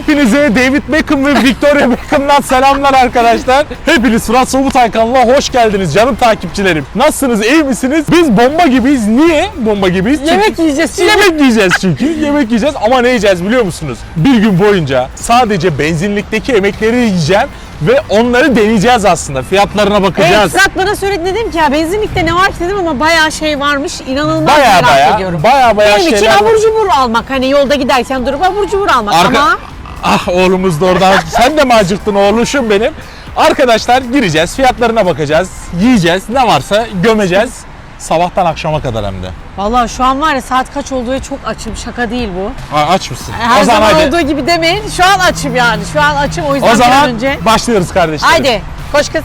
Hepinize David Beckham ve Victoria Beckham'dan selamlar arkadaşlar. Hepiniz Fırat Sobutay kanalına hoş geldiniz canım takipçilerim. Nasılsınız, iyi misiniz? Biz bomba gibiyiz. Niye bomba gibiyiz? Çünkü- Yemek yiyeceğiz şimdi. Yemek yiyeceğiz çünkü. Yemek yiyeceğiz ama ne yiyeceğiz biliyor musunuz? Bir gün boyunca sadece benzinlikteki yemekleri yiyeceğim ve onları deneyeceğiz aslında. Fiyatlarına Evet bakacağız. Fırat bana söyledi dedim ki ya benzinlikte ne var ki dedim ama bayağı şey varmış. İnanılmaz Baya merak baya, ediyorum. baya baya Benim için şeyler var. abur cubur almak hani yolda giderken durup abur cubur almak Arka- ama Ah oğlumuz da oradan. Sen de mi acıktın oğluşum benim? Arkadaşlar gireceğiz, fiyatlarına bakacağız, yiyeceğiz, ne varsa gömeceğiz. Sabahtan akşama kadar hem de. Vallahi şu an var ya saat kaç olduğu çok açım şaka değil bu. Aa, aç mısın? Her o zaman zaman hadi. olduğu gibi demeyin şu an açım yani şu an açım o yüzden O zaman önce. başlıyoruz kardeşlerim. Haydi koş kız.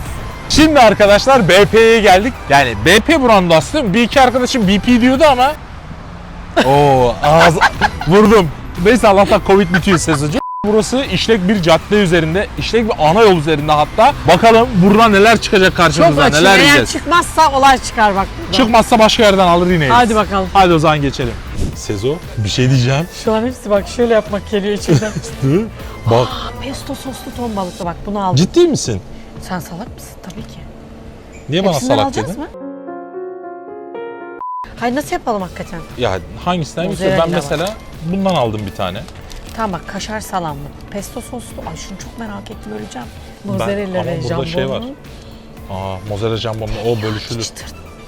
Şimdi arkadaşlar BP'ye geldik. Yani BP brandı aslında. Bir iki arkadaşım BP diyordu ama. Oo ağız vurdum. Neyse Allah'tan Covid bitiyor sezoncu. Burası işlek bir cadde üzerinde, işlek bir ana yol üzerinde hatta. Bakalım buradan neler çıkacak Çok karşımıza, açım neler eğer yiyeceğiz. çıkmazsa olay çıkar bak. burada. Çıkmazsa başka yerden alır yine yeriz. Hadi bakalım. Hadi o zaman geçelim. Sezo bir şey diyeceğim. Şu an hepsi bak şöyle yapmak geliyor içimden. Dur. Bak Aa, Pesto soslu ton balıklı bak bunu aldım. ciddi misin? Sen salak mısın? Tabii ki. Niye bana Hepsinden salak alacağız dedin? mı? Hayır nasıl yapalım hakikaten? Ya hangisinden Mozzarella? Ben mesela bundan aldım bir tane. Tamam bak kaşar salamlı. Pesto soslu. Ay şunu çok merak ettim öleceğim. Mozzarella ve burada jambon. şey var. Aa, mozzarella jambonla o bölüşülür.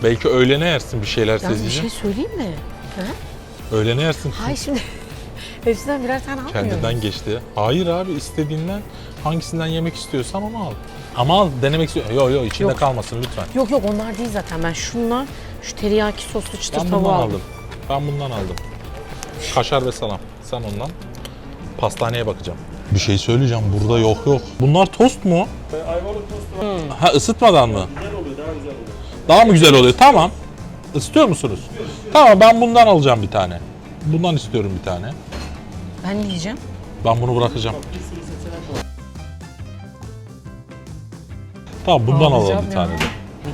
Belki öğlene yersin bir şeyler Yalnız bir şey söyleyeyim mi? Öğlene yersin. Hayır şimdi hepsinden birer tane almıyor Kendinden geçti. Hayır abi istediğinden hangisinden yemek istiyorsan onu al. Ama al denemek istiyorsan. Yok yok içinde Yok. kalmasın lütfen. Yok yok onlar değil zaten. Ben şunla şu teriyaki soslu çıtır Ben tavuğu bundan aldım. aldım. Ben bundan aldım. Kaşar ve salam. Sen ondan. Pastaneye bakacağım. Bir şey söyleyeceğim. Burada yok yok. Bunlar tost mu? Ha ısıtmadan mı? Daha mı güzel oluyor? Tamam. Isıtıyor musunuz? Tamam ben bundan alacağım bir tane. Bundan istiyorum bir tane. Ben ne yiyeceğim? Ben bunu bırakacağım. Tamam bundan alalım Ağlayacağım bir tane de.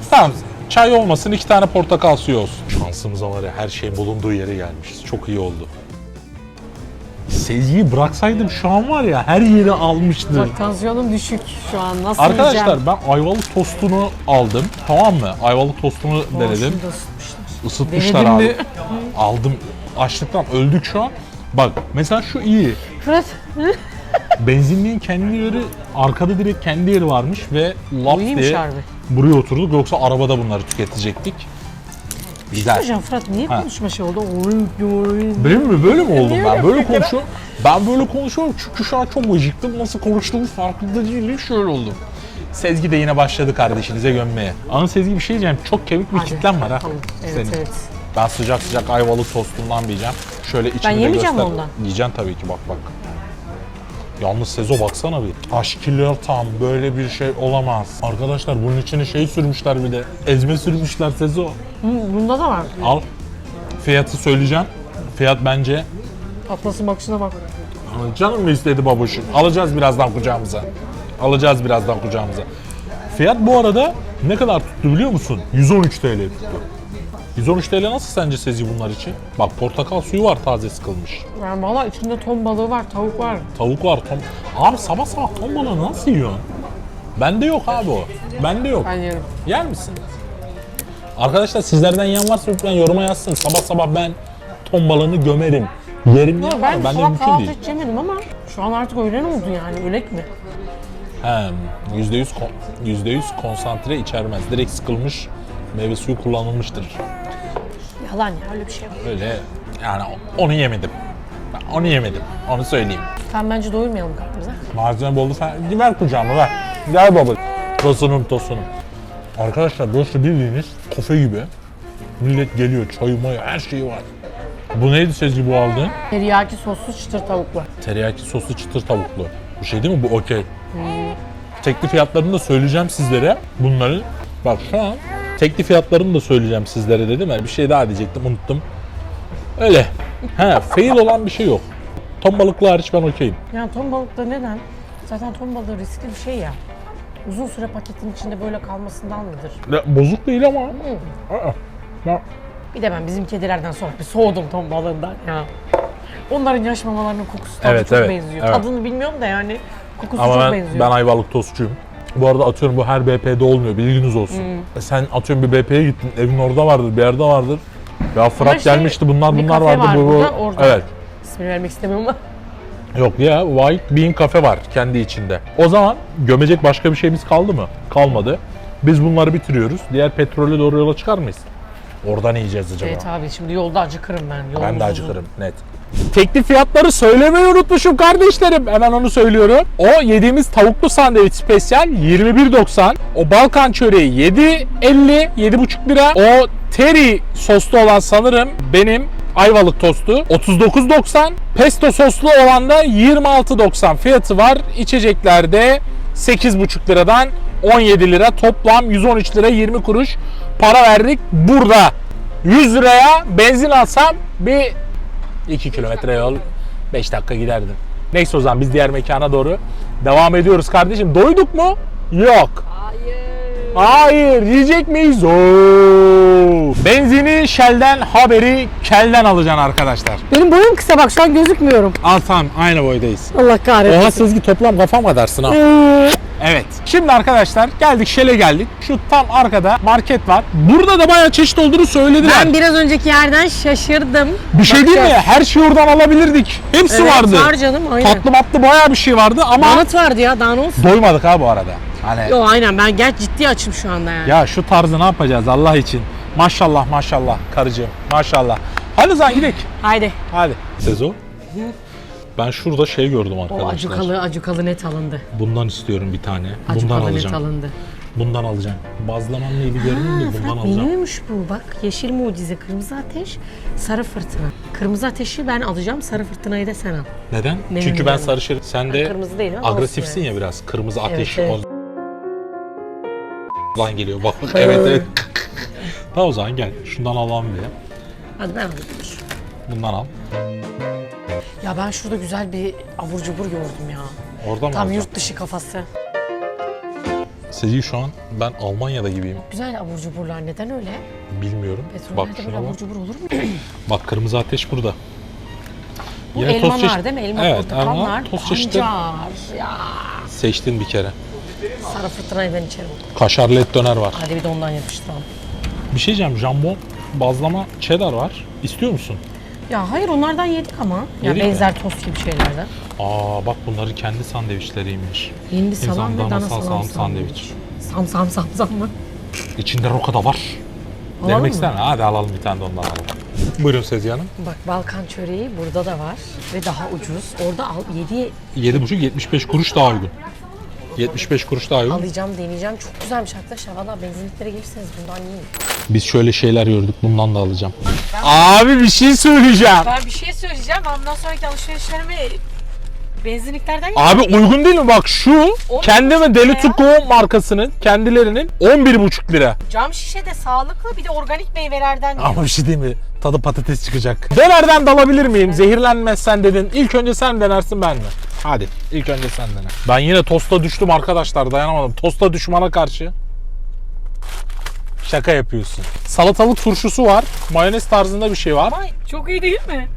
Tamam çay olmasın iki tane portakal suyu olsun. Şansımıza var ya her şeyin bulunduğu yere gelmişiz. Çok iyi oldu. Sezgiyi bıraksaydım şu an var ya her yeri almıştı. Bak tansiyonum düşük şu an. Nasıl Arkadaşlar yiyeceğim? ben ayvalık tostunu aldım. Tamam mı? Ayvalık tostunu Aa, denedim. Isıtmışlar Denedin abi. mi? Aldım. Açlıktan öldük şu an. Bak mesela şu iyi. Fırat Benzinliğin kendi yeri, arkada direkt kendi yeri varmış ve lap diye buraya oturduk. Yoksa arabada bunları tüketecektik. Güzel. Hocam Fırat niye Ha. konuşma şey oldu? Oyun, oyun. Benim mi? Böyle mi oldum ben? Böyle konuşuyorum. Ben böyle konuşuyorum çünkü şu an çok acıktım. Nasıl konuştuğumu farkında değilim. Şöyle oldum. Sezgi de yine başladı kardeşinize gömmeye. Ama Sezgi bir şey diyeceğim. Çok kemik bir Hadi, kitlen var ha. bakalım. Evet evet. Ben sıcak sıcak ayvalık tostundan yiyeceğim. Şöyle içini de yemeyeceğim göster. ondan. Yiyeceksin tabii ki bak bak. Yalnız Sezo baksana bir. Aşkiller tam böyle bir şey olamaz. Arkadaşlar bunun içine şey sürmüşler bir de. Ezme sürmüşler Sezo. Hı, Bunda da var. Al. Fiyatı söyleyeceğim. Fiyat bence Atlas'ın bakışına bak. Canım mı istedi babuşum? Alacağız birazdan kucağımıza. Alacağız birazdan kucağımıza. Fiyat bu arada ne kadar tuttu biliyor musun? 113 TL tuttu. 113 TL nasıl sence Sezgi bunlar için? Bak portakal suyu var taze sıkılmış. Yani valla içinde ton balığı var, tavuk var. Tavuk var. Tom... Abi sabah sabah ton balığı nasıl yiyorsun? Bende yok abi o. Bende yok. Ben yerim. Yer misin? Arkadaşlar sizlerden yiyen varsa lütfen yoruma yazsın. Sabah sabah ben ton balığını gömerim. Yerim ya. Ben Ben Bende sabah mümkün kahvaltı değil. hiç yemedim ama şu an artık öğlen oldu yani ölek mi? He, %100 kon- %100 konsantre içermez. Direkt sıkılmış meyve suyu kullanılmıştır. Yalan ya öyle bir şey yok. Öyle yani onu yemedim. Ben onu yemedim. Onu söyleyeyim. Sen bence doyurmayalım karnımıza. Malzeme boldu falan. Ver kucağıma ver. Gel baba. Tosunum tosunum. Arkadaşlar burası bildiğiniz kafe gibi. Millet geliyor, çay mayı, her şeyi var. Bu neydi Sezgi bu aldığın? Teriyaki soslu çıtır tavuk var. Teriyaki soslu çıtır tavuklu. Bu şey değil mi? Bu okey. Tekli fiyatlarını da söyleyeceğim sizlere. Bunları bak şu an tekli fiyatlarını da söyleyeceğim sizlere dedim. Yani bir şey daha diyecektim unuttum. Öyle. He, fail olan bir şey yok. Ton balıklı hariç ben okeyim. Yani ton balıkta neden? Zaten ton balığı riskli bir şey ya. Uzun süre paketin içinde böyle kalmasından mıdır? Ya, bozuk değil ama. Aa, ya, Bir de ben bizim kedilerden sonra bir soğudum ton balığından ya. Onların yaş mamalarının kokusu tadı Evet, çok evet, benziyor. evet. Tadını bilmiyorum da yani kokusu Ama çok ben, benziyor. ben Ayvalık tostçuyum. Bu arada atıyorum bu her BP'de olmuyor bilginiz olsun. Hmm. Sen atıyorum bir BP'ye gittin evin orada vardır bir yerde vardır. Ya Fırat işte gelmişti bunlar bir bunlar kafe vardı var bu bu. burada, orada. Evet. İsmini vermek istemiyorum ama. Yok ya White Bean Cafe var kendi içinde. O zaman gömecek başka bir şeyimiz kaldı mı? Kalmadı. Biz bunları bitiriyoruz. Diğer petrole doğru yola çıkar mıyız? Oradan yiyeceğiz acaba. Evet abi şimdi yolda acıkırım ben. Yolumuz Ben de uzun. acıkırım net. Teklif fiyatları söylemeyi unutmuşum kardeşlerim. Hemen onu söylüyorum. O yediğimiz tavuklu sandviç spesyal 21.90. O Balkan çöreği 7.50, 7.5 lira. O teri soslu olan sanırım benim Ayvalık tostu 39.90. Pesto soslu olan da 26.90 fiyatı var. İçeceklerde 8.5 liradan 17 lira toplam 113 lira 20 kuruş para verdik. Burada 100 liraya benzin alsam bir 2 kilometre yol 5 dakika giderdim. Neyse o zaman biz diğer mekana doğru devam ediyoruz kardeşim. Doyduk mu? Yok. Hayır. Hayır yiyecek miyiz? Oo. Benzini Shell'den haberi kelden alacaksın arkadaşlar. Benim boyum kısa bak şu an gözükmüyorum. Al tamam aynı boydayız. Allah kahretsin. Oha Sezgi toplam kafam kadarsın ha. Ee, Evet. Şimdi arkadaşlar geldik Shell'e geldik. Şu tam arkada market var. Burada da bayağı çeşit olduğunu söylediler. Ben biraz önceki yerden şaşırdım. bir şey değil mi? Bakacağız. Her şeyi oradan alabilirdik. Hepsi Evet, vardı. var canım aynen. Tatlı matlı bayağı bir şey vardı ama Donut vardı ya daha ne olsun. doymadık ha bu arada. Hani Yo aynen ben gel ciddi açım şu anda yani. ya şu tarzı ne yapacağız Allah için? Maşallah maşallah karıcığım maşallah. Hadi o zaman gidelim. Haydi. Hadi. Sezo. Ben şurada şey gördüm O arkadaşlar. acukalı acukalı net alındı. Bundan istiyorum bir tane. Bundan Acukalı net alacağım. alındı. Bundan alacağım. Bazlaman neydi gördün mü? Bundan Fırat alacağım. menüymüş bu bak. Yeşil mucize, kırmızı ateş, sarı fırtına. Kırmızı ateşi ben alacağım, sarı fırtınayı da sen al. Neden? Ne Çünkü ben bileyim. sarışın. Sen de kırmızı değil ama agresifsin olsun ya biraz. Kırmızı ateş. evet. O... Lan geliyor bak. evet evet. tamam o zaman gel. Şundan alalım bir. Hadi ben alayım. Bundan al. Ya ben şurada güzel bir abur cubur gördüm ya. Orada mı Tam alacağım? yurt dışı kafası. Sezi şu an ben Almanya'da gibiyim. Güzel abur cuburlar neden öyle? Bilmiyorum. Bak Petrollerde böyle şuna abur bak. cubur olur mu? Bak kırmızı ateş burada. Bu Yine tost elmalar çeşit- değil mi? Elma Evet, portakallar. elma, tost çeşitleri. pancar. Ya. Seçtin bir kere. Sarı fırtınayı ben içerim. Kaşarlı et döner var. Hadi bir de ondan yapıştıralım. Bir şey diyeceğim. Jambon, bazlama, cheddar var. İstiyor musun? Ya hayır onlardan yedik ama. Ya Yedik mi? benzer tost gibi şeylerden. Aa bak bunların kendi sandviçleriymiş. Hindi salam ve dana salam salam sandviç. Sam sam sam sam mı? İçinde roka da var. Alalım Demek mı? ister misin? Hadi alalım bir tane de ondan alalım. Buyurun Sezgi Hanım. Bak Balkan çöreği burada da var ve daha ucuz. Orada al, 7 7,5 75 kuruş daha uygun. 75 kuruş daha uygun. alacağım deneyeceğim. Çok güzelmiş arkadaşlar. Valla benzinliklere gelirseniz bundan yiyin. Biz şöyle şeyler gördük. Bundan da alacağım. Abi bir şey söyleyeceğim. Ben bir şey söyleyeceğim. Bundan sonraki alışverişlerimi benzinliklerden Abi uygun değil mi? Bak şu On kendi buçuk ve Deli to Go markasının kendilerinin 11,5 lira. Cam şişe de sağlıklı bir de organik meyvelerden. Ama bir şey değil mi? Tadı patates çıkacak. Dönerden dalabilir miyim? Zehirlenmezsen dedin. İlk önce sen denersin ben mi? Hadi ilk önce sen dene. Ben yine tosta düştüm arkadaşlar dayanamadım. Tosta düşmana karşı. Şaka yapıyorsun. Salatalık turşusu var. Mayonez tarzında bir şey var. Ay, çok iyi değil mi?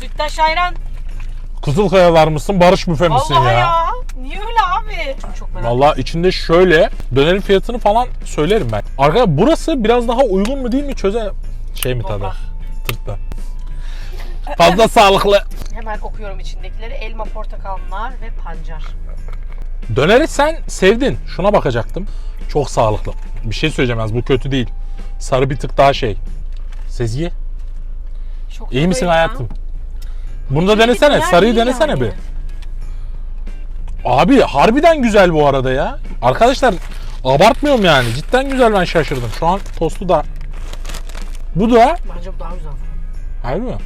Süttaş ayran. Kızılkayalar mısın? Barış büfe misin Vallahi ya? ya. Niye öyle abi? Çok, çok merak Vallahi içinde şöyle dönerin fiyatını falan söylerim ben. Arkadaşlar burası biraz daha uygun mu değil mi çöze şey mi tadı? Toprak. Tırtla. Fazla sağlıklı. Hemen okuyorum içindekileri. Elma, portakal, nar ve pancar. Döneri sen sevdin. Şuna bakacaktım. Çok sağlıklı. Bir şey söyleyeceğim yalnız bu kötü değil. Sarı bir tık daha şey. Sezgi Çok iyi misin ya. hayatım? Bunu da denesene. Sarıyı denesene bir. Abi harbiden güzel bu arada ya. Arkadaşlar abartmıyorum yani. Cidden güzel ben şaşırdım. Şu an tostu da bu da Bence bu daha güzel. Harbi mi?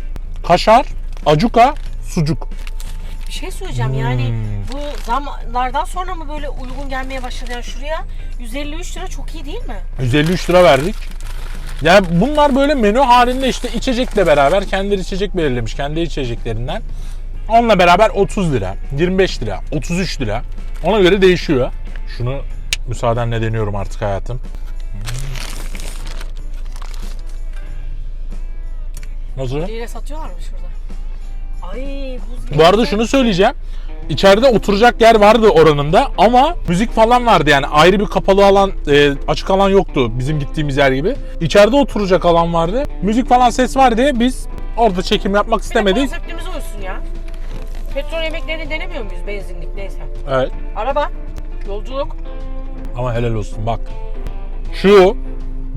Kaşar, acuka, sucuk. Bir şey söyleyeceğim yani Hmm. bu zamlardan sonra mı böyle uygun gelmeye başladı? Yani şuraya 153 lira çok iyi değil mi? 153 lira verdik. Yani bunlar böyle menü halinde işte içecekle beraber kendileri içecek belirlemiş kendi içeceklerinden. Onunla beraber 30 lira, 25 lira, 33 lira. Ona göre değişiyor. Şunu müsaadenle deniyorum artık hayatım. Nasıl? Lira satıyorlar mı şurada? Ay buz gibi. Bu arada şunu söyleyeceğim. İçeride oturacak yer vardı oranında ama müzik falan vardı yani ayrı bir kapalı alan, e, açık alan yoktu bizim gittiğimiz yer gibi. İçeride oturacak alan vardı. Müzik falan ses var diye biz orada çekim yapmak Bir de istemedik. konseptimiz olsun ya. Petrol yemeklerini denemiyor muyuz benzinlik neyse. Evet. Araba, yolculuk. Ama helal olsun bak. Şu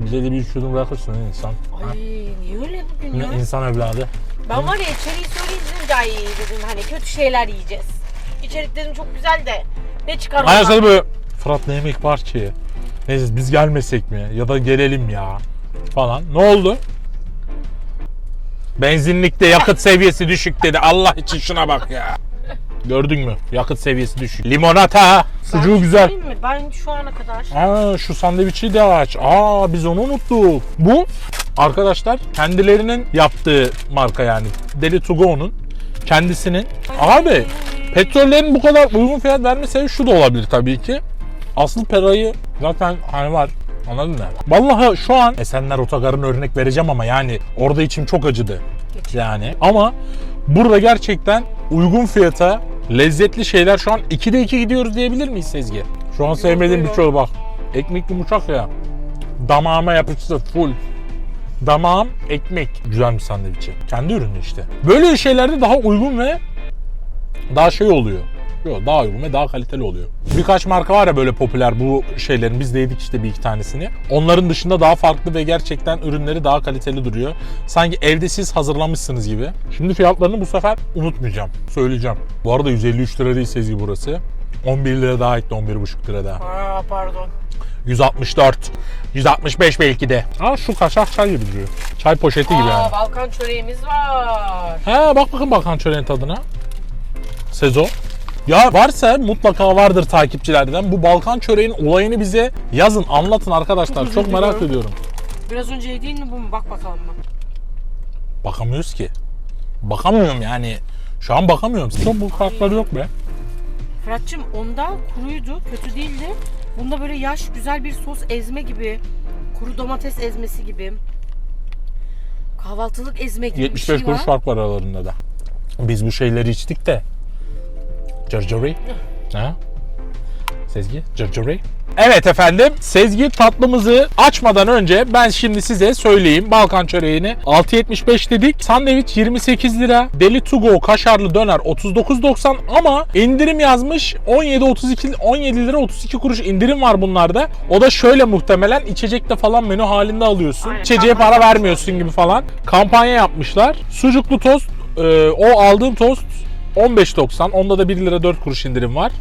bize de bir şunu bırakırsın insan. Ay niye öyle bugün ya? Ne insan evladı. Ben var ya içeriği söyleyeyim dedim ay dedim hani kötü şeyler yiyeceğiz. İçerik dedim çok güzel de ne çıkar Aynen oradan? sana böyle Fırat ne yemek var ki? Neyse biz gelmesek mi? Ya da gelelim ya falan. Ne oldu? Benzinlikte yakıt seviyesi düşük dedi. Allah için şuna bak ya. Gördün mü? Yakıt seviyesi düşük. Limonata. Ben Sucuğu bir güzel. söyleyeyim mi? Ben şu ana kadar Aa, şu sandviçi de aç. Aa biz onu unuttuk. Bu arkadaşlar kendilerinin yaptığı marka yani. Deli To Go'nun kendisinin. Abi petrollerin bu kadar uygun fiyat verme sebebi şu da olabilir tabii ki. Asıl parayı zaten hani var. Anladın mı? Vallahi şu an Esenler Otogarı'nın örnek vereceğim ama yani orada içim çok acıdı. Yani ama burada gerçekten uygun fiyata lezzetli şeyler şu an 2'de 2 gidiyoruz diyebilir miyiz Sezgi? Şu an sevmediğim bir şey bak. Ekmek yumuşak ya. Damağıma yapıştı full. Damağım ekmek. Güzel bir sandviçi. Kendi ürünü işte. Böyle şeylerde daha uygun ve daha şey oluyor. Yok daha uygun ve daha kaliteli oluyor. Birkaç marka var ya böyle popüler bu şeylerin. Biz de yedik işte bir iki tanesini. Onların dışında daha farklı ve gerçekten ürünleri daha kaliteli duruyor. Sanki evde siz hazırlamışsınız gibi. Şimdi fiyatlarını bu sefer unutmayacağım. Söyleyeceğim. Bu arada 153 lira değil Sezgi burası. 11 lira daha ekle 11,5 lira daha. Aa pardon. 164. 165 belki de. Aa şu kaşar çay gibi duruyor. Çay poşeti gibi Aa yani. Balkan çöreğimiz var. He bak bakın Balkan çöreğin tadına. Sezo. Ya varsa mutlaka vardır takipçilerden. Bu Balkan çöreğin olayını bize yazın, anlatın arkadaşlar. Çok Çok merak ediyorum. Biraz önce yediğin mi bu mu? Bak bakalım mı? Bakamıyoruz ki. Bakamıyorum yani. Şu an bakamıyorum. Çok bu kartları yok be. Fırat'cığım onda kuruydu, kötü değildi. Bunda böyle yaş güzel bir sos ezme gibi. Kuru domates ezmesi gibi. Kahvaltılık ezme gibi 75 bir şey kuruş var. fark var aralarında da. Biz bu şeyleri içtik de. Cırcırı. Ha? Sezgi, cırcırı. Evet efendim, Sezgi tatlımızı açmadan önce ben şimdi size söyleyeyim. Balkan çöreğini 6.75 dedik. Sandviç 28 lira. Deli to go kaşarlı döner 39.90 ama indirim yazmış 17.32 17 lira 32 kuruş indirim var bunlarda. O da şöyle muhtemelen içecekte falan menü halinde alıyorsun. Aynen, İçeceğe para vermiyorsun gibi falan. Kampanya yapmışlar. Sucuklu tost e, o aldığım tost 15.90. Onda da 1 lira 4 kuruş indirim var.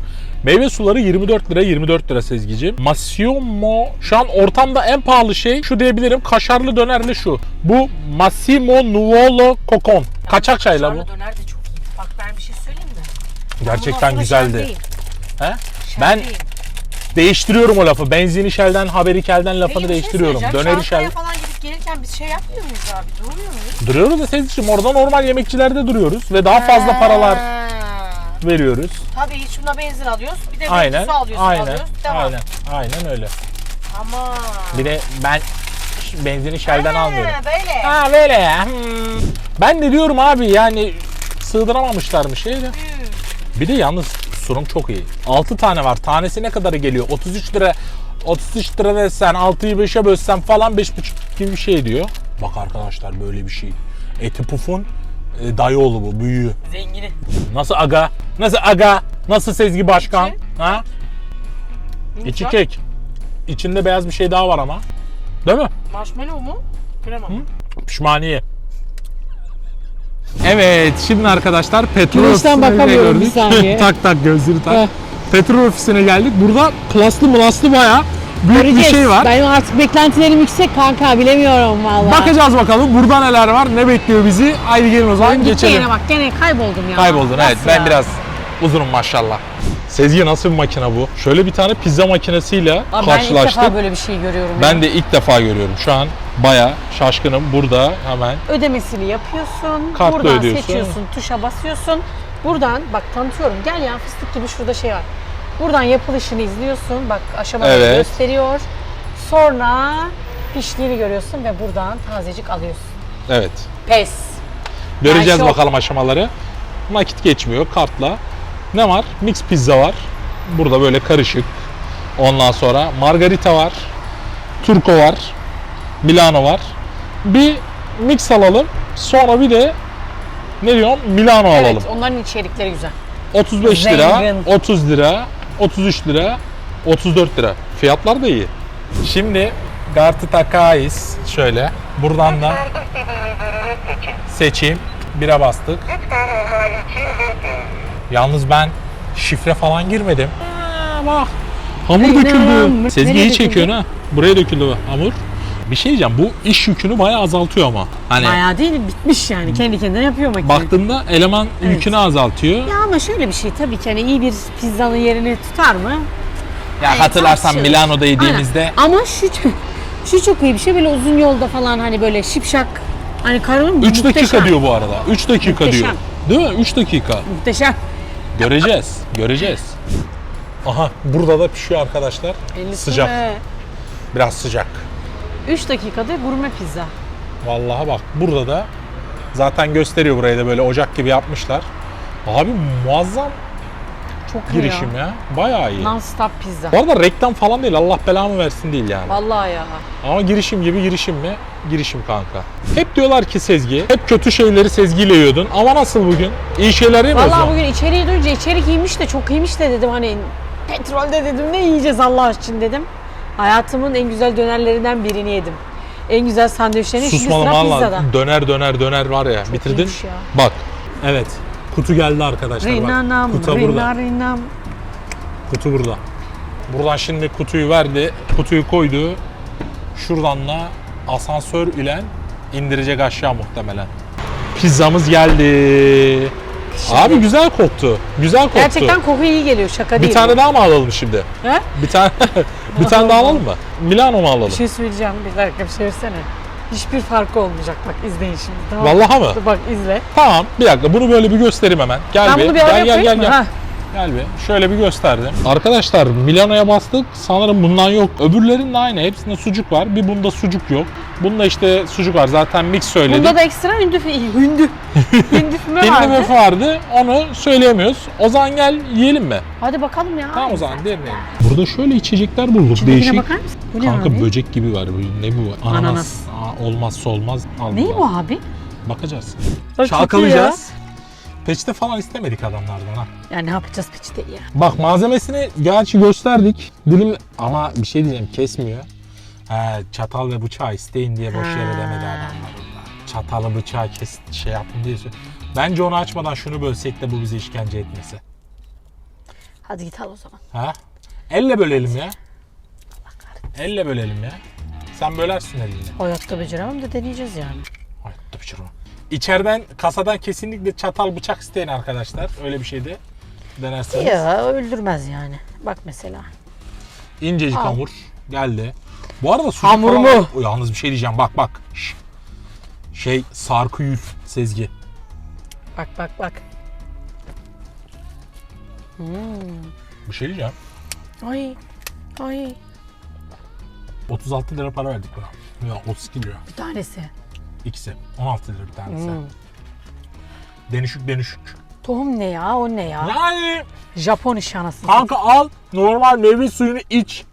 Meyve suları 24 lira 24 lira Sezgi'ciğim. Massimo şu an ortamda en pahalı şey şu diyebilirim kaşarlı dönerli şu. Bu Massimo Nuolo Cocon. Kaçak çayla bu. Kaşarlı döner de çok iyi. Bak ben bir şey söyleyeyim mi? Gerçekten güzeldi. He? Ben değiştiriyorum o lafı. Benzini şelden, haberi kelden lafını şey değiştiriyorum. Döneri şel. falan gidip gelirken biz şey yapmıyor muyuz abi? Durmuyor muyuz? Duruyoruz da Sezgi'ciğim orada normal yemekçilerde duruyoruz ve daha fazla paralar Ha. veriyoruz. Tabii şuna benzin alıyoruz. Bir de Aynen. su alıyorsun Aynen. alıyoruz. Devam. Aynen. Aynen öyle. Ama. Bir de ben ş- benzini Shell'den almıyorum. Böyle. Ha böyle ya. Hmm. Ben de diyorum abi yani sığdıramamışlar bir şey de. Bir de yalnız sunum çok iyi. 6 tane var. Tanesi ne kadara geliyor? 33 lira 33 lira desen 6'yı 5'e bölsen falan 5,5 gibi bir şey diyor. Bak arkadaşlar böyle bir şey. Eti pufun e, dayıoğlu bu büyüğü. Zengini. Nasıl aga? Nasıl aga? Nasıl Sezgi Başkan? Ha? İçi Yumuşak. kek. İçinde beyaz bir şey daha var ama. Değil mi? Marshmallow mu? Krema mı? Pişmaniye. Evet şimdi arkadaşlar petrol Güneşten bakamıyorum bir saniye. tak tak gözleri tak. Petrol ofisine geldik. Burada klaslı mılaslı baya büyük bir Göreceğiz. şey var. Benim artık beklentilerim yüksek kanka bilemiyorum valla. Bakacağız bakalım burada neler var, ne bekliyor bizi. Haydi gelin o zaman Gitti geçelim. yine bak gene kayboldum ya. Kayboldun evet. Nasıl Ben ya? biraz uzunum maşallah. Sezgi nasıl bir makine bu? Şöyle bir tane pizza makinesiyle Abi ben ilk karşılaştık. defa böyle bir şey görüyorum. Ben ya. de ilk defa görüyorum. Şu an baya şaşkınım. Burada hemen Ödemesini yapıyorsun. Kartla buradan ödüyorsun. seçiyorsun, tuşa basıyorsun. Buradan bak tanıtıyorum. Gel ya fıstık gibi şurada şey var. Buradan yapılışını izliyorsun. Bak aşamaları Evet. gösteriyor. Sonra piştiğini görüyorsun ve buradan tazecik alıyorsun. Evet. Pes. Göreceğiz şok. bakalım aşamaları. Nakit geçmiyor kartla. Ne var? Mix pizza var. Burada böyle karışık. Ondan sonra margarita var. Turco var. Milano var. Bir mix alalım. Sonra bir de ne diyorum? Milano alalım. Evet onların içerikleri güzel. 35 lira, Zengin. 30 lira, 33 lira, 34 lira. Fiyatlar da iyi. Şimdi kartı takayız şöyle. Buradan da seçeyim. Bire bastık. Yalnız ben şifre falan girmedim. Aa, bak. Hamur döküldü. Sezgiyi Nereye çekiyorsun ha. Buraya döküldü bu hamur. Bir şey diyeceğim. Bu iş yükünü bayağı azaltıyor ama. Hani Bayağı değil bitmiş yani. Kendi kendine yapıyor makine. baktığında eleman Evet. yükünü azaltıyor. Ya ama şöyle bir şey tabii ki hani iyi bir pizzanın yerini tutar mı? Ya hatırlarsan tartışılır. Milano'da yediğimizde Aynen. Ama şu şu çok iyi bir şey böyle uzun yolda falan hani böyle şipşak hani karın 3 dakika diyor bu arada. 3 dakika Muhteşem. diyor. Değil mi? 3 dakika. Muhteşem. Göreceğiz. Göreceğiz. Aha burada da pişiyor arkadaşlar. Sıcak. Biraz sıcak. 3 dakikada gurme pizza. Vallahi bak burada da zaten gösteriyor burayı da böyle ocak gibi yapmışlar. Abi muazzam Çok iyi girişim ya. ya. Bayağı iyi. Non-stop pizza. Bu arada reklam falan değil. Allah belamı versin değil yani. Vallahi ya. Ama girişim gibi girişim mi? Girişim kanka. Hep diyorlar ki Sezgi, hep kötü şeyleri Sezgi'yle yiyordun. Ama nasıl bugün? İyi şeyler yemiyorsun. Vallahi bugün içeriği duyunca içerik iyiymiş de çok iyiymiş de dedim hani petrolde dedim ne yiyeceğiz Allah için dedim. Hayatımın en güzel dönerlerinden birini yedim. En güzel sandviçlerini şimdi sıra valla pizzada. döner döner döner var ya bitirdin. iyiymiş ya. Bak. Evet. Kutu geldi arkadaşlar bak. Rinanam, Kutu burada. rina rinam. Kutu burada. Buradan şimdi kutuyu verdi. Kutuyu koydu. Şuradan da asansör ile indirecek aşağı muhtemelen. Pizzamız geldi. Abi güzel koktu. Güzel koktu. Gerçekten koku iyi geliyor şaka bir değil. tane daha mı alalım şimdi? He? Bir tane bir tane daha alalım mı? Milano mu alalım? Bir şey söyleyeceğim bir dakika bir çevirsene. Hiçbir farkı olmayacak bak izleyin şimdi. Tamam. Vallahi mı? Bak izle. Tamam. Bir dakika bunu böyle bir göstereyim hemen. Gel Ben bir. bunu bir gel gel gel gel. Ha. Gel bir. Şöyle bir gösterdim. Arkadaşlar Milano'ya bastık. Sanırım bundan yok. Öbürlerinin de aynı. Hepsinde sucuk var. Bir bunda sucuk yok. Bunda işte sucuk var. Zaten mix söyledik. Bunda da ekstra hündü hündü. hündü füme Hindi vardı. müfü vardı. Onu söyleyemiyoruz. O zaman gel yiyelim mi? Hadi bakalım ya. Tamam o zaman deneyelim. Burada şöyle içecekler bulduk. İçindekine Değişik. bakar mısın? Bu ne Kanka abi? böcek gibi var. Bu- Ne bu? Ananas. Ananas. Aa, olmazsa olmaz. Al Ne bu abi? Bakacağız. Bak, Çalkalayacağız. Peçete falan istemedik adamlardan ha. Ya ne yapacağız peçeteyi ya? Bak malzemesini gerçi gösterdik. Dilim ama bir şey diyeceğim kesmiyor. He, çatal ve bıçağı isteyin diye boş yere demedi adamlar. Çatalı bıçağı kes şey yapın diye. söylüyor. Bence onu açmadan şunu bölsek de bu bizi işkence etmesi. Hadi git al o zaman. Ha? Elle bölelim ya. Elle bölelim ya. Sen bölersin elinle. Hayatta beceremem de deneyeceğiz yani. Ay tabii canım. İçeriden kasadan kesinlikle çatal bıçak isteyin arkadaşlar. Öyle bir şey de denerseniz. Ya öldürmez yani. Bak mesela. İncecik Al. hamur geldi. Bu arada sucuk Hamur falan-? O, Yalnız bir şey diyeceğim bak bak. Şş. Şey sarkıyül Sezgi. Bak bak bak. Bir şey diyeceğim. Ay. Ay. 36 lira para verdik buna. Ya 32 lira. Bir tanesi. İkisi. 16 lira bir tanesi. Hmm. Denişik denişik. Tohum ne ya? O ne ya? Yani Japon iş anasını. kanka al normal meyve suyunu iç.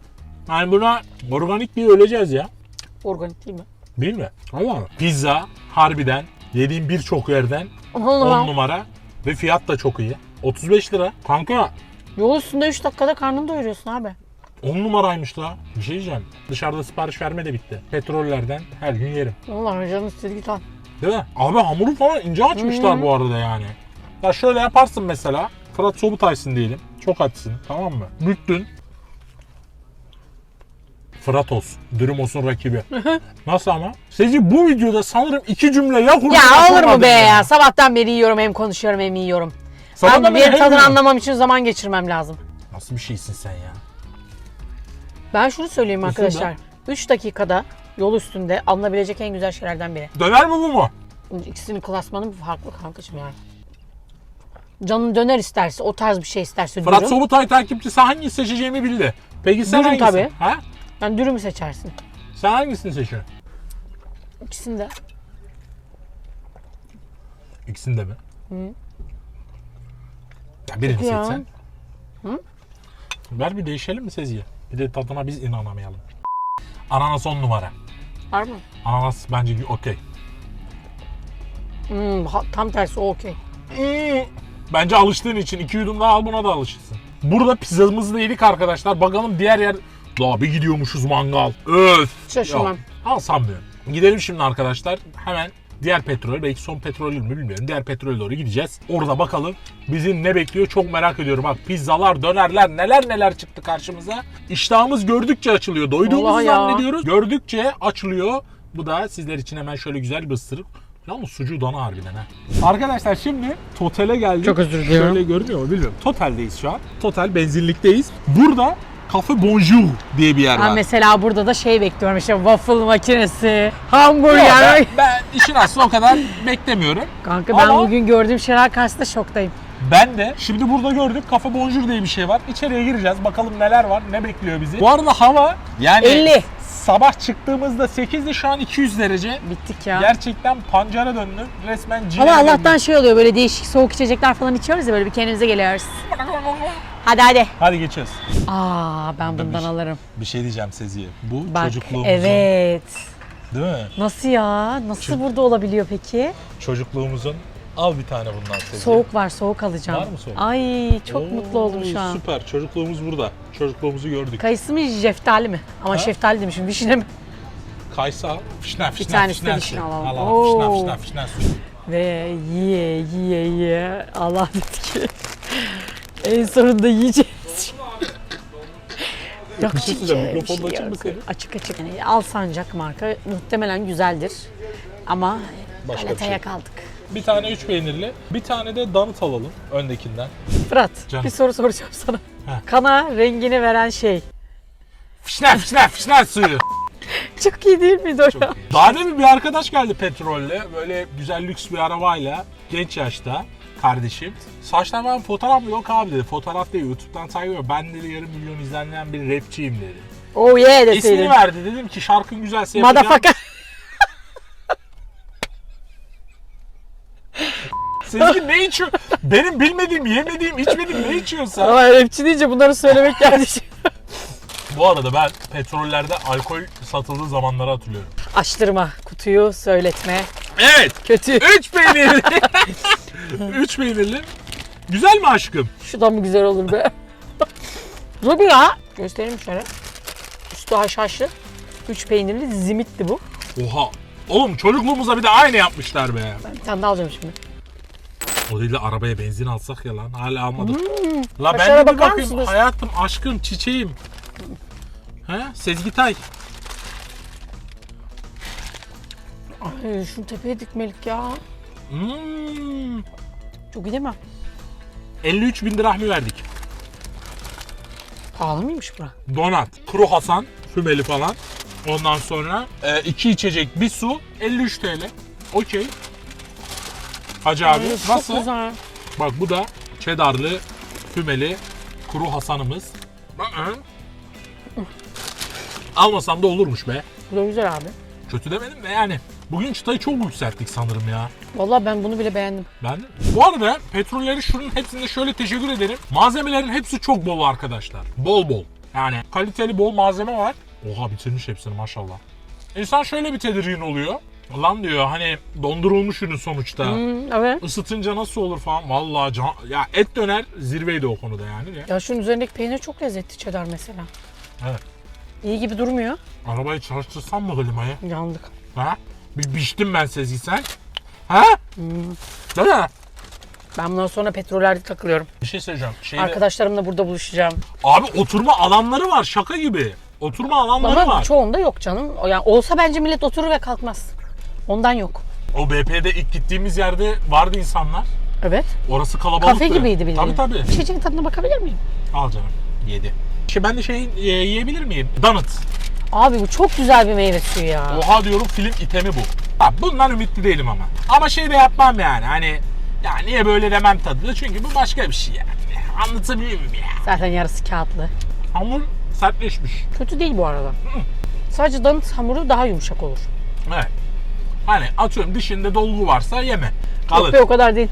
Yani buna organik diye öleceğiz ya. Organik değil mi? Değil mi? Allah Pizza harbiden yediğim birçok yerden 10 Allah. numara ve fiyat da çok iyi. 35 lira. Kanka Yol üstünde 3 dakikada karnını doyuruyorsun abi. 10 numaraymış la. Bir şey diyeceğim. Dışarıda sipariş verme de bitti. Petrollerden her gün yerim. Allah canım istedi git al. Değil mi? Abi hamuru falan ince açmışlar bu arada yani. Ya şöyle yaparsın mesela. Fırat Sobutaysın diyelim. Çok açsın tamam mı? Büktün. Fratos. Dürümos'un rakibi. Nasıl ama? Sezi bu videoda sanırım iki cümle ya kurdu Ya ya olur mu be ya? Sabahtan beri yiyorum hem konuşuyorum hem yiyorum. Sabahtan Ben bir tadını anlamam için zaman geçirmem lazım. Nasıl bir şeysin sen ya? Ben şunu söyleyeyim Üstünde. arkadaşlar. 3 dakikada yol üstünde alınabilecek en güzel şeylerden biri. Döner mi bu mu? İkisinin klasmanı farklı kankacığım yani. Canın döner isterse, o tarz bir şey isterse Fırat. Sobutay takipçisi hangi seçeceğimi bildi. Peki sen Dürüm hangisini? tabii. Ha? Yani dürümü seçersin. Sen hangisini seçiyorsun? İkisini de. İkisini de mi? Ya birini ya. seçsen. Ver bir değişelim mi Sezi'ye? Bir de tadına biz inanamayalım. Ananas 10 numara. Var mı? Ananas bence okey. Hmm, ha- tam tersi o okey. Hmm, Bence alıştığın için iki yudum daha al buna da alışırsın. Burada pizzamızı da yedik arkadaşlar. Bakalım diğer yer... Daha bir gidiyormuşuz mangal. Öf. Şaşırmam. Al sanmıyorum. Gidelim şimdi arkadaşlar. Hemen diğer petrol, belki son petrol mü bilmiyorum. Diğer petrole doğru gideceğiz. Orada bakalım bizi ne bekliyor çok merak ediyorum. Bak pizzalar, dönerler neler neler çıktı karşımıza. İştahımız gördükçe açılıyor. Doyduğumuzu Vallahi ya. zannediyoruz. Gördükçe açılıyor. Bu da sizler için hemen şöyle güzel bir ısırık. Yalnız sucuğu dana harbiden ha. Arkadaşlar şimdi Total'e geldik. Çok özür diliyorum. Şöyle görünüyor mu bilmiyorum. Total'deyiz şu an. Total benzinlikteyiz. Burada Cafe Bonjour diye bir yer var. mesela burada da şey bekliyorum işte waffle makinesi, Yok, hamburger. ben, ben işin aslı o kadar beklemiyorum. Kanka ben Ama- bugün gördüğüm şeyler karşısında şoktayım. Ben de şimdi burada gördük Cafe Bonjour diye bir şey var. İçeriye gireceğiz. Bakalım neler var, ne bekliyor bizi. Bu arada hava yani 50. sabah çıktığımızda 8'di şu an 200 derece. Bittik ya. Gerçekten pancara döndü. Resmen Ama. Allah'tan şey oluyor böyle değişik soğuk içecekler falan içiyoruz ya böyle bir kendimize geliyoruz. Hadi hadi. Hadi geçiyoruz. Aa ben bundan alırım. Bir şey diyeceğim Sezi'ye. Bu Bak çocukluğumuzun evet. değil mi? Nasıl ya? Nasıl burada olabiliyor peki? Çocukluğumuzun al bir tane bundan Sezi'ye. Soğuk var, soğuk alacağım. Var mı soğuk? Ay çok Oo, mutlu oldum şu an. Süper. Çocukluğumuz burada. Çocukluğumuzu gördük. Kayısı mı, şeftali mi? Ama Ha? şeftali demişim, vişne mi? Kaysa al. Fişne fişne tanesi de vişne alalım. Al al fişne fişne fişne. Ve yiye yiye yiye Allah dedi ki en sonunda yiyeceğiz. Yok şey çiçeği, şey açık mı yok. senin? Açık açık. Yani Alsancak marka muhtemelen güzeldir. Ama Başka bir galetaya şey. kaldık. Bir tane üç peynirli, bir tane de donut alalım öndekinden. Fırat Canım. bir soru soracağım sana. Heh. Kana rengini veren şey. Fişne fişne fişne suyu. Çok iyi değil miydi o ya? Daha demin bir arkadaş geldi petrolle. Böyle güzel lüks bir arabayla. Genç yaşta kardeşim. Saçlar ben fotoğraf? Yok abi dedi. Fotoğraf değil. Youtube'dan takip Ben dedi yarım milyon izlenen bir rapçiyim dedi. Oh yeah İsmini deseydin. verdi. Dedim ki şarkın güzelse yapacağım. Motherfucker. Sezgin ne içiyor? Benim bilmediğim, yemediğim, içmediğim ne içiyorsun sen? Ama rapçi deyince bunları söylemek geldi. Bu arada ben petrollerde alkol satıldığı zamanları hatırlıyorum. Açtırma kutuyu söyletme. Evet. Kötü. Üç peynirli. Üç peynirli. Güzel mi aşkım? Şu da mı güzel olur be? Dur bir ya. Göstereyim şöyle. Üstü haşhaşlı. Üç peynirli zimitti bu. Oha. Oğlum çocukluğumuza bir de aynı yapmışlar be. Ben bir tane daha alacağım şimdi. O değil de arabaya benzin alsak ya lan. Hala almadık. La ben de bakar bakayım. mısınız? Hayatım, aşkım, çiçeğim. He? Sezgitay. Ay, şunu tepeye dikmelik ya. Hmm. Çok iyi değil mi? 53 bin dirahmi verdik. Pahalı mıymış bura? Donat, kuru Hasan, fümeli falan. Ondan sonra e, iki içecek, bir su, 53 TL. Okey. Hacı abi Ay, çok nasıl? güzel. Bak bu da cheddarlı, fümeli, kuru Hasan'ımız. Hı-hı. Almasam da olurmuş be. Bu da güzel abi. Kötü demedim de yani. Bugün çıtayı çok yükselttik sanırım ya. Vallahi ben bunu bile beğendim. Ben de. Bu arada petrolleri şunun hepsinde şöyle teşekkür ederim. Malzemelerin hepsi çok bol arkadaşlar. Bol bol. Yani kaliteli bol malzeme var. Oha bitirmiş hepsini maşallah. İnsan şöyle bir tedirgin oluyor. Lan diyor hani dondurulmuş ürün sonuçta. Hmm, evet. Isıtınca nasıl olur falan. Vallahi can... ya et döner zirveydi o konuda yani. Ya şunun üzerindeki peynir çok lezzetli cheddar mesela. Evet. İyi gibi durmuyor. Arabayı çalıştırsam mı klimayı? Yandık. Ha? Bir biçtim ben Sezgi sen. Ha? Değil mi? Ben bundan sonra petrollerde takılıyorum. Bir şey söyleyeceğim. Şeyde... Arkadaşlarımla burada buluşacağım. Abi oturma alanları var şaka gibi. Oturma alanları Ama var. çoğunda yok canım. Yani olsa bence millet oturur ve kalkmaz. Ondan yok. O BP'de ilk gittiğimiz yerde vardı insanlar. Evet. Orası kalabalıktı. Kafe gibiydi bildiğin. Tabii tabii. İçeceğin tadına bakabilir miyim? Al canım. Yedi. Şey ben de şey e, yiyebilir miyim? Donut. Abi bu çok güzel bir meyve suyu ya. Oha diyorum film itemi bu. Ha, bundan ümitli değilim ama. Ama şey de yapmam yani hani ya niye böyle demem tadında çünkü bu başka bir şey yani. Anlatabiliyor muyum ya? Zaten yarısı kağıtlı. Hamur sertleşmiş. Kötü değil bu arada. Sadece donut hamuru daha yumuşak olur. Evet. Hani atıyorum dişinde dolgu varsa yeme. Yok Kalır. be o kadar değil.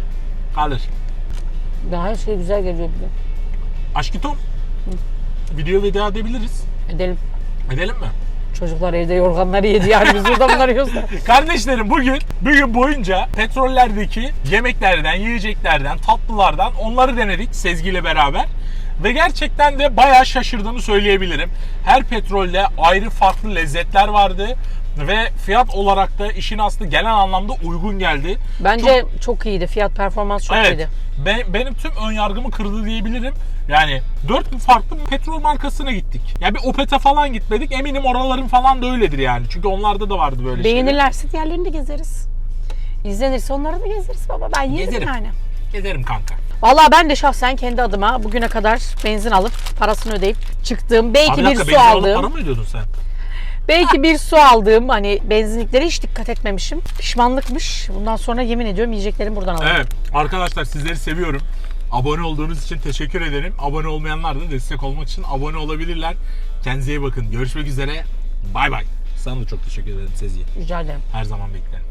Kalır. Daha her şey güzel geliyor bize. Aşkitom. Video veda edebiliriz. Edelim. Edelim mi? Çocuklar evde yorganları yedi yani biz burada bunları yiyoruz da. Kardeşlerim bugün bugün boyunca petrollerdeki yemeklerden, yiyeceklerden, tatlılardan onları denedik Sezgi ile beraber. Ve gerçekten de bayağı şaşırdığımı söyleyebilirim. Her petrolde ayrı farklı lezzetler vardı ve fiyat olarak da işin aslı genel anlamda uygun geldi. Bence çok, iyiydi. Fiyat performans çok Evet. iyiydi. be- benim tüm ön yargımı kırdı diyebilirim. Yani dört farklı petrol markasına gittik. Ya bir Opet'e falan gitmedik. Eminim oraların falan da öyledir yani. Çünkü onlarda da vardı böyle şeyler. Beğenirlerse diğerlerini de gezeriz. İzlenirse onları da gezeriz baba. Ben yerim Gezerim. yani. Gezerim kanka. Vallahi ben de şahsen kendi adıma bugüne kadar benzin alıp parasını ödeyip çıktığım belki Abi bir dakika su benzin alıp para aldığım mı ödüyordun sen? Belki bir su aldığım hani benzinliklere hiç dikkat etmemişim. Pişmanlıkmış. Bundan sonra yemin ediyorum yiyeceklerimi buradan alırım. Evet arkadaşlar sizleri seviyorum. Abone olduğunuz için teşekkür ederim. Abone olmayanlar da destek olmak için abone olabilirler. Kendinize iyi bakın. Görüşmek üzere. Bay bay. Sana da çok teşekkür ederim Sezgi. Rica ederim. Her zaman beklerim.